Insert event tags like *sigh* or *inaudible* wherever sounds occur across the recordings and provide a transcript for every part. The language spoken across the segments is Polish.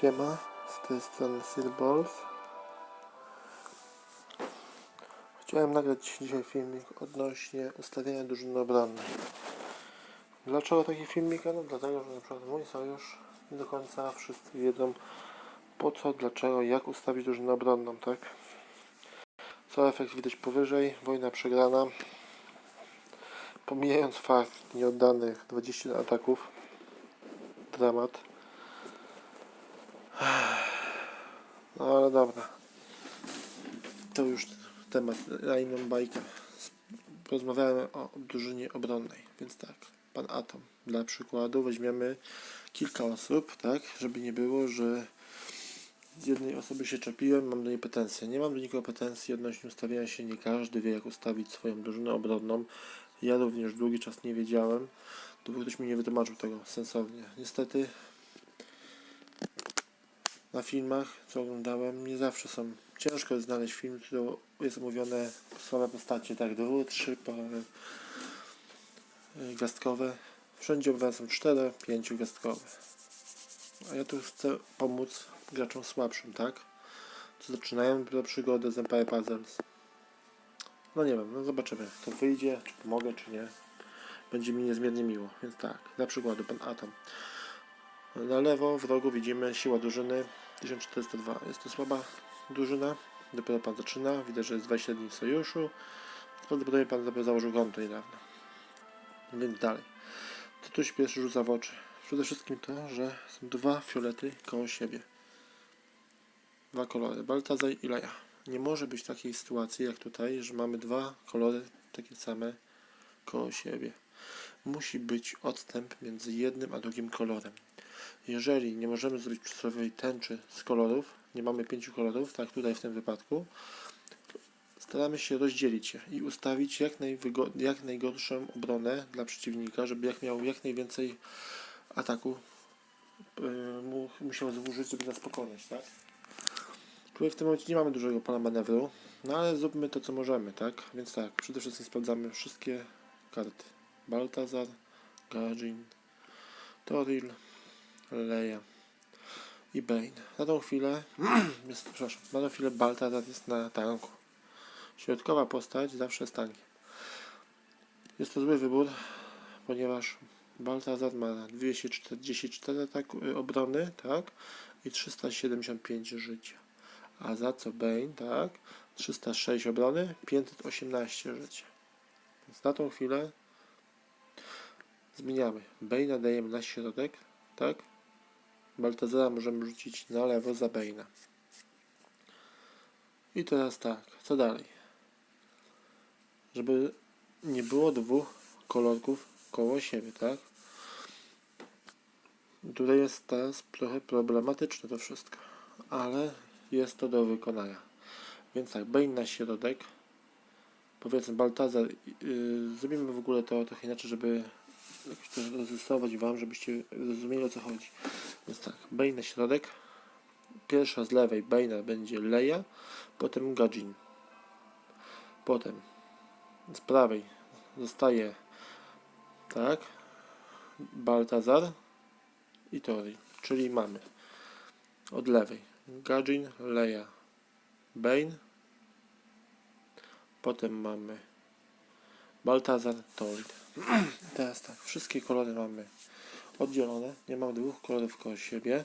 Siema, z tej strony Silballs. Chciałem nagrać dzisiaj filmik odnośnie ustawienia drużyny obronnej. Dlaczego taki filmik? No dlatego, że na przykład mój sojusz nie do końca wszyscy wiedzą po co, dlaczego, jak ustawić drużynę obronną, tak? Co efekt widać powyżej, wojna przegrana. Pomijając fakt nieoddanych 20 ataków, dramat. No ale dobra. To już temat na inną bajkę. O drużynie obronnej. Więc tak, pan Atom. Dla przykładu weźmiemy kilka osób, tak? Żeby nie było, że z jednej osoby się czepiłem, mam do niej pretensje. Nie mam do nikogo pretensji odnośnie ustawiania się. Nie każdy wie, jak ustawić swoją drużynę obronną. Ja również długi czas nie wiedziałem, dopóki ktoś mi nie wytłumaczył tego sensownie. Niestety na filmach, co oglądałem, nie zawsze są. Ciężko jest znaleźć film, który jest omówione słabe postacie, tak, dwu, trzy pary y, gwiazdkowe. Wszędzie omawiane są cztery, pięciu gwiazdkowe. A ja tu chcę pomóc graczom słabszym, tak? Co zaczynają przygodę z Empire Puzzles. No nie wiem, no zobaczymy, to wyjdzie, czy pomogę, czy nie. Będzie mi niezmiernie miło, więc tak, dla przykładu, pan Atom. Na lewo w rogu widzimy siła drużyny 1402. Jest to słaba drużyna. Dopiero pan zaczyna. Widać, że jest 20 dni sojuszu. Prawdopodobnie pan założył konto niedawno. Więc dalej. Co tu się pierwszy rzuca w oczy? Przede wszystkim to, że są dwa fiolety koło siebie. Dwa kolory. Baltazar i Leja. Nie może być takiej sytuacji jak tutaj, że mamy dwa kolory takie same koło siebie. Musi być odstęp między jednym a drugim kolorem. Jeżeli nie możemy zrobić przysłowiowej tęczy z kolorów, nie mamy pięciu kolorów, tak tutaj w tym wypadku, staramy się rozdzielić je i ustawić jak, jak najgorszą obronę dla przeciwnika, żeby jak miał jak najwięcej ataku yy, mu, musiał zużyć, żeby nas pokonać, tak? Tutaj w tym momencie nie mamy dużego pola manewru, no ale zróbmy to, co możemy, tak? Więc tak, przede wszystkim sprawdzamy wszystkie karty. Baltazar, Gajin, Toril, Leia i Bane. Na tą chwilę, *clears throat* jest, przepraszam, na tą chwilę Baltazar jest na tanku. Środkowa postać zawsze jest tankiem. Jest to zły wybór, ponieważ Baltazar ma 244 atak, y, obrony, tak? I 375 życia. A za co Bane, tak? 306 obrony, 518 życia. Więc na tą chwilę zmieniamy. Bane'a dajemy na środek, tak? Baltazara możemy rzucić na lewo za Bane'a. I teraz tak, co dalej? Żeby nie było dwóch kolorków koło siebie, tak? Tutaj jest teraz trochę problematyczne to wszystko, ale jest to do wykonania. Więc tak, Bane na środek, powiedzmy Baltazar, yy, zrobimy w ogóle to trochę inaczej, żeby jakoś to rozrysować Wam, żebyście zrozumieli o co chodzi. Więc tak, Bane na środek, pierwsza z lewej Bane'a będzie Leia, potem Gajin. Potem z prawej zostaje tak Baltazar i Tori, czyli mamy od lewej Gajin, Leia, Bane, potem mamy Baltazar, Torid. *clears throat* Teraz tak, wszystkie kolory mamy oddzielone, nie mamy dwóch kolorów koło siebie.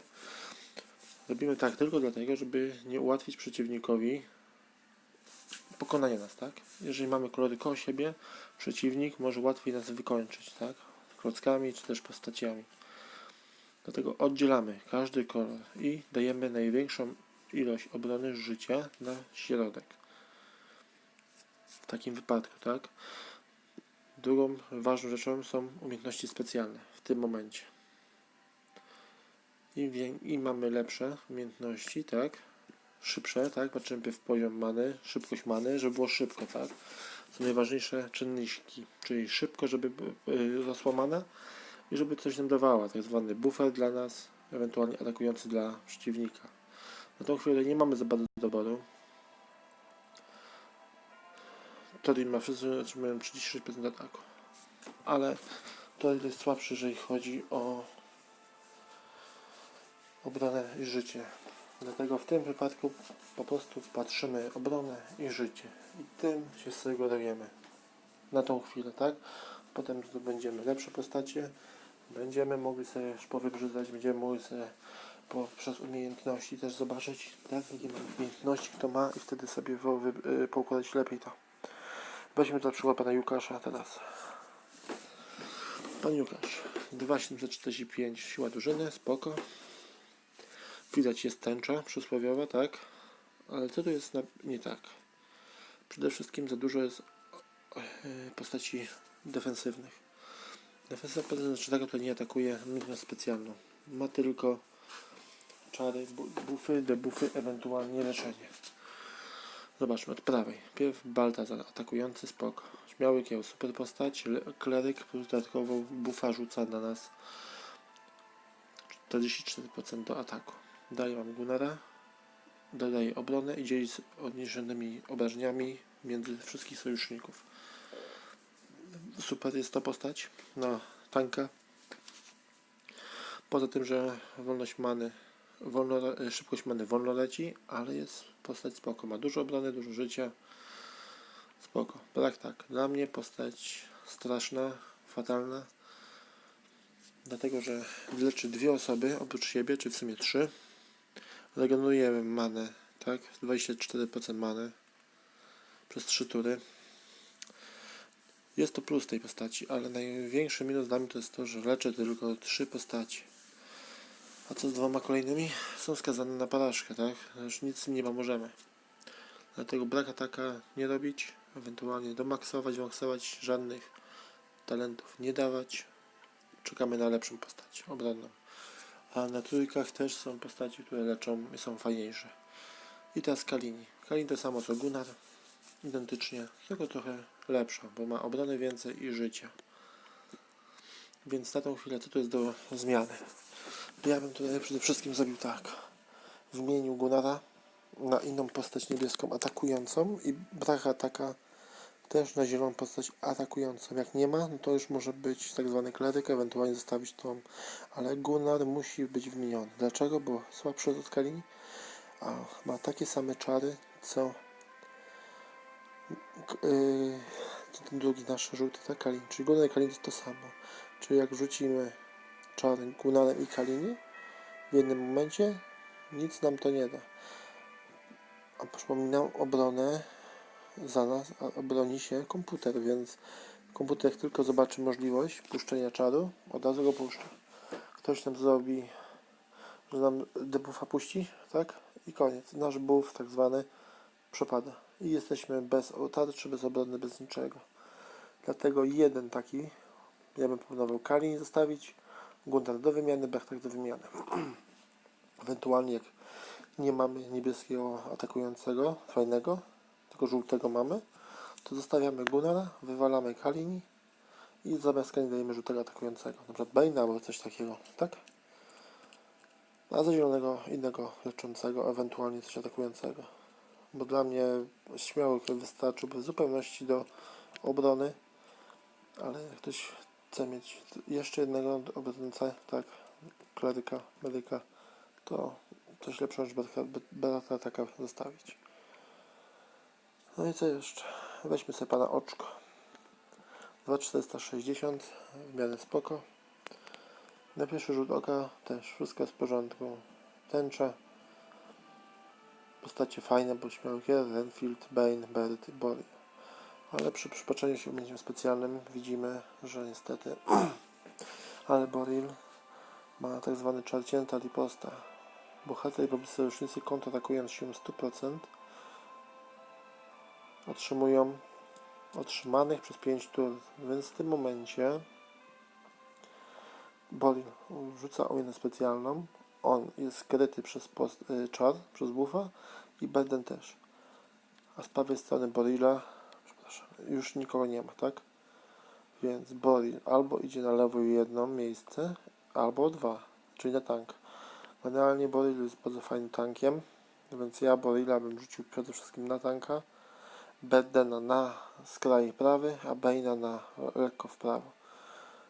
Robimy tak tylko dlatego, żeby nie ułatwić przeciwnikowi pokonania nas, tak? Jeżeli mamy kolory koło siebie, przeciwnik może łatwiej nas wykończyć, tak? Klockami czy też postaciami. Dlatego oddzielamy każdy kolor i dajemy największą ilość obrony życia na środek. W takim wypadku, tak? Drugą ważną rzeczą są umiejętności specjalne w tym momencie. Im, im mamy lepsze umiejętności, tak? Szybsze, tak? Patrzymy w poziom many, szybkość many, żeby było szybko, tak? Są najważniejsze czynniki, czyli szybko, żeby yy, rosła mana i żeby coś nam dawała, tak zwany buffer dla nas, ewentualnie atakujący dla przeciwnika. Na tą chwilę nie mamy za bardzo doboru. Torin ma wszyscy otrzymują 36% ataku. Ale Torin jest słabszy, jeżeli chodzi o obronę i życie. Dlatego w tym wypadku po prostu patrzymy obronę i życie. I tym się sugerujemy. Na tą chwilę, tak? Potem zdobędziemy lepsze postacie. Będziemy mogli sobie powybrzydzać, będziemy mogli sobie poprzez umiejętności też zobaczyć, tak? Jakie umiejętności, kto ma i wtedy sobie y, poukładać lepiej to. Weźmy za przykład pana Łukasza teraz. Pan Łukasz, 2745 siła drużyny, spoko. Widać jest tęcza przysłowiowa, tak? Ale co tu jest na... nie tak? Przede wszystkim za dużo jest e, postaci defensywnych. Znaczy taka, która nie atakuje minę specjalną. Ma tylko czary, bu- bufy, debuffy, ewentualnie leczenie. Zobaczmy od prawej. Pierw Baltazar atakujący, spoko. Śmiały kieł, super postać. Le- Kleryk plus dodatkowo bufa rzuca na nas 44% do ataku. Daje mam Gunnara, dodaje obronę i dzieli z odniesionymi obrażeniami między wszystkich sojuszników. Super jest to postać na tanka. Poza tym, że wolność many, wolno, e, szybkość many wolno leci, ale jest postać spoko. Ma dużo obrony, dużo życia. Spoko. Tak, tak. Dla mnie postać straszna, fatalna. Dlatego, że leczy dwie osoby oprócz siebie, czy w sumie trzy. Regenerujemy manę, tak? 24% many przez 3 tury. Jest to plus tej postaci, ale największy minus dla mnie to jest to, że leczę tylko trzy postaci. A co z dwoma kolejnymi? Są skazane na porażkę, tak? Już nic im nie pomożemy. Dlatego brak ataka nie robić, ewentualnie domaksować, maksować, żadnych talentów nie dawać. Czekamy na lepszą postać obronną. A na trójkach też są postaci, które leczą i są fajniejsze. I teraz Kalini. Kalini to samo co Gunnar. Identycznie, tylko trochę lepsza, bo ma obrony więcej i życia. Więc na tą chwilę co tu jest do zmiany? Ja bym tutaj przede wszystkim zrobił tak. Wymienił Gunnara na inną postać niebieską atakującą i brak ataka też na zieloną postać atakującą. Jak nie ma, no to już może być tak zwany kleryk, ewentualnie zostawić tą, ale Gunnar musi być wymieniony. Dlaczego? Bo słabszy od Kalini, a ma takie same czary, co yy, ten drugi nasz żółty, tak? Kalin. Czyli Gunnar i Kalin to to samo. Czyli jak rzucimy czary Gunnarem i Kalini w jednym momencie, nic nam to nie da. A przypominam, obronę za nas obroni się komputer, więc komputer jak tylko zobaczy możliwość puszczenia czaru, od razu go puszcza. Ktoś nam zrobi, że nam debuffa puści, tak? I koniec. Nasz buff tak zwany przepada. I jesteśmy bez tarczy, bez obrony, bez niczego. Dlatego jeden taki, ja bym proponował Kalin zostawić, Gunnar do wymiany, Bechtak do wymiany. *clears throat* Ewentualnie jak nie mamy niebieskiego atakującego, fajnego, tylko żółtego mamy, to zostawiamy Gunnara, wywalamy Kalini i zamiast Kalini dajemy żółtego atakującego. Na przykład Bane'a albo coś takiego, tak? A za zielonego innego leczącego, ewentualnie coś atakującego. Bo dla mnie śmiały wystarczyłby w zupełności do obrony, ale jak ktoś chce mieć jeszcze jednego obrońcę, tak, kleryka, medyka, to coś lepszego niż Berata taka zostawić. No i co jeszcze? Weźmy sobie pana oczko. 2460 w miarę spoko. Na pierwszy rzut oka też wszystko jest w porządku. Tęcza. Postacie fajne, bo śmiałkier, Renfield, Bane, Bert i. Ale przy przypatrzeniu się ujęciem specjalnym widzimy, że niestety *clears throat* ale Boril ma tak zwany czar cięta riposta. Bohater i pobliscy sojusznicy kontratakując się 100% otrzymują otrzymanych przez 5 tur. Więc w tym momencie Boril rzuca ujętę specjalną. On jest skryty przez post, y, czar, przez buffa i Berden też. A z prawej strony Borila już nikogo nie ma, tak? Więc Boril albo idzie na lewo jedno miejsce, albo dwa, czyli na tank. Generalnie Boril jest bardzo fajnym tankiem, więc ja Borila bym rzucił przede wszystkim na tanka. Berdena na skraj prawy, a Bane'a na lekko w prawo.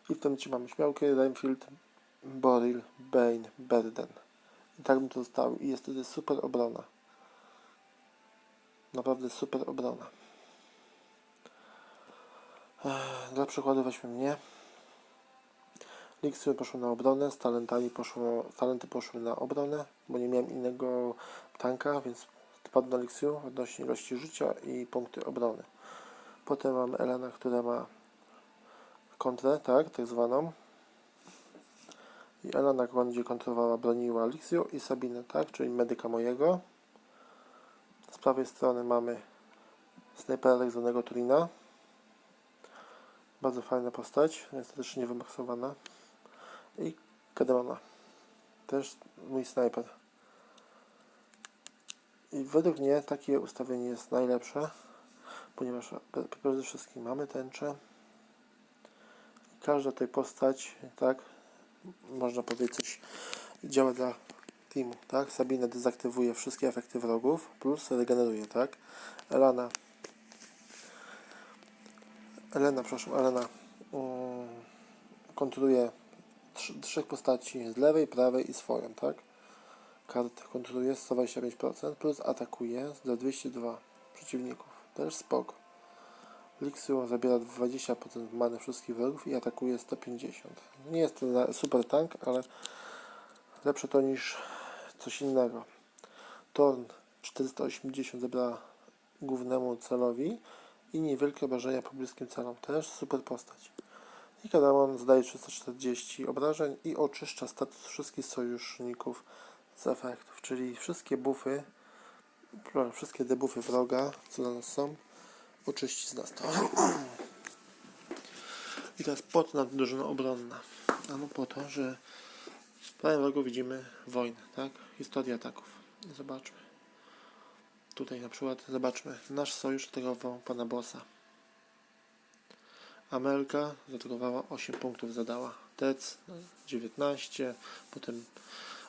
I w tym momencie mamy śmiałkę, Renfield, Boril, Bane, Berden. I tak bym to zostawił. I jest wtedy super obrona. Naprawdę super obrona. Dla przykładu weźmy mnie. Liksy poszły na obronę, z talentami poszło, talenty poszły na obronę, bo nie miałem innego tanka, więc wpadł na Liksiu odnośnie ilości życia i punkty obrony. Potem mam Elena, która ma kontrę, tak, tak zwaną. I Elena będzie kontrowała, broniła Lixiu i Sabinę, tak, czyli medyka mojego. Z prawej strony mamy snajpera tak zwanego Turina. Bardzo fajna postać, niestety nie wymaksowana. I Kademana. Też mój snajper. I według mnie takie ustawienie jest najlepsze, ponieważ przede wszystkim mamy tęczę. Każda tej postać, tak, można powiedzieć, działa dla teamu, tak? Sabina dezaktywuje wszystkie efekty wrogów, plus regeneruje, tak? Elana Elena, przepraszam, Elena mm, kontroluje trzy, trzech postaci z lewej, prawej i swoją, tak? Kart kontroluje 125%, plus atakuje za 202 przeciwników. Też spoko. Lixiu zabiera 20% many wszystkich wrogów i atakuje 150. Nie jest to super tank, ale lepsze to niż coś innego. Torn 480 zabiera głównemu celowi i niewielkie obrażenia pobliskim celom. Też super postać. I Kadamon zdaje 340 obrażeń i oczyszcza status wszystkich sojuszników z efektów, czyli wszystkie buffy, wszystkie debuffy wroga, co na nas są, oczyści z nas to. *clears throat* I teraz po to nam drużyna obronna. Ano po to, że w prawym rogu widzimy wojnę, tak? Historię ataków. Zobaczmy. Tutaj na przykład zobaczmy. Nasz sojusz atakował pana bossa. Amelka zaatakowała 8 punktów zadała. Tec no, 19, potem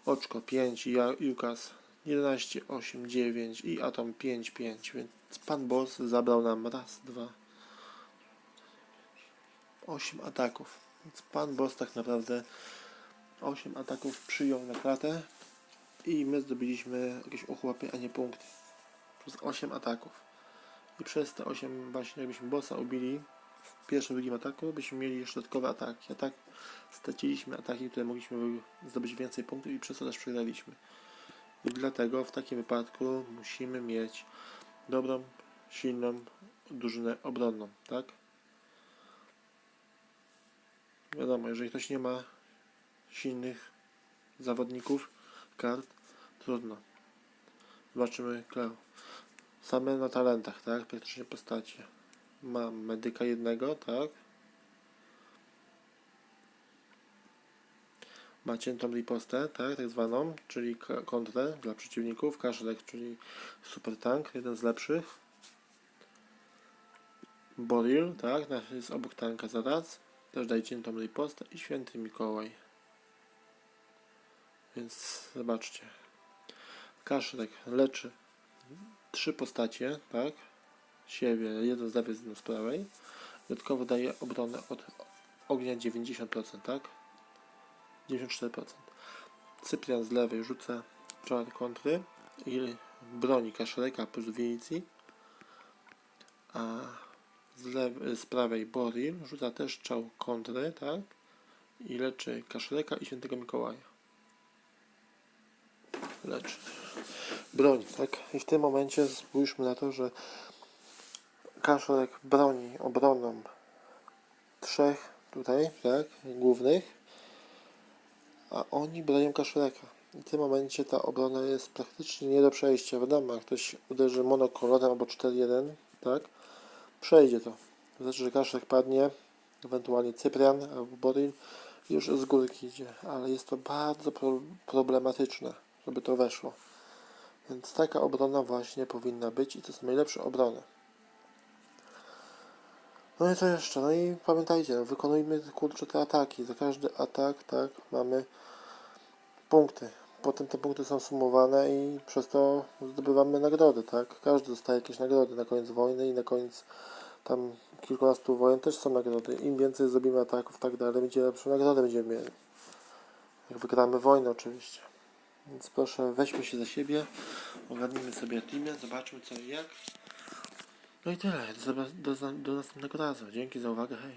Oczko 5 i Jukas 11, 8, 9 i Atom 5, 5. Więc pan boss zabrał nam raz, dwa, 8 ataków. Więc pan boss tak naprawdę 8 ataków przyjął na klatę i my zdobyliśmy jakieś ochłapy, a nie punkty. Plus 8 ataków. I przez te 8 właśnie jakbyśmy bossa ubili w pierwszym, drugim ataku, byśmy mieli dodatkowe ataki. A tak straciliśmy ataki, które mogliśmy zdobyć więcej punktów i przez to też przegraliśmy. I dlatego w takim wypadku musimy mieć dobrą, silną drużynę obronną, tak? Wiadomo, jeżeli ktoś nie ma silnych zawodników, kart, trudno. Zobaczymy Kleo. Same na talentach, tak? Praktycznie postacie. Mam medyka jednego, tak? Ma ciętą ripostę, tak? Tak zwaną, czyli kontrę dla przeciwników. Kaszlek, czyli super tank, jeden z lepszych. Boril, tak? na- Jest obok tanka zaraz. Też daje ciętą ripostę i święty Mikołaj. Więc zobaczcie. Kaszlek leczy trzy postacie, tak? Siebie, jeden z lewej, jeden z prawej. Dodatkowo daje obronę od ognia 90%, tak? 94%. Cyprian z lewej rzuca czar kontry i broni kaszleka plus wiejci. A z, lewej, z prawej Boril rzuca też czał kontry, tak? I leczy kaszleka i świętego Mikołaja. Leczy broni, tak? I w tym momencie spójrzmy na to, że Kaszorek broni obroną trzech tutaj, tak, głównych, a oni bronią Kaszoreka. I w tym momencie ta obrona jest praktycznie nie do przejścia. Wiadomo, jak ktoś uderzy monokolorem albo 4-1, tak, przejdzie to. Znaczy, że Kaszorek padnie, ewentualnie Cyprian albo Boril już z górki idzie, ale jest to bardzo pro problematyczne, żeby to weszło. Więc taka obrona właśnie powinna być i to są najlepsze obrony. No i co jeszcze? No i pamiętajcie, no, wykonujmy kurczę te ataki. Za każdy atak, tak, mamy punkty. Potem te punkty są sumowane i przez to zdobywamy nagrody, tak? Każdy dostaje jakieś nagrody na koniec wojny i na koniec tam kilkunastu wojen też są nagrody. Im więcej zrobimy ataków, tak dalej, będzie lepsze nagrody będziemy mieli. Jak wygramy wojnę oczywiście. Więc proszę, weźmy się za siebie, ogarnijmy sobie teamie, zobaczmy co i jak. No i tyle. Do, do, do następnego razu. Dzięki za uwagę. Hej.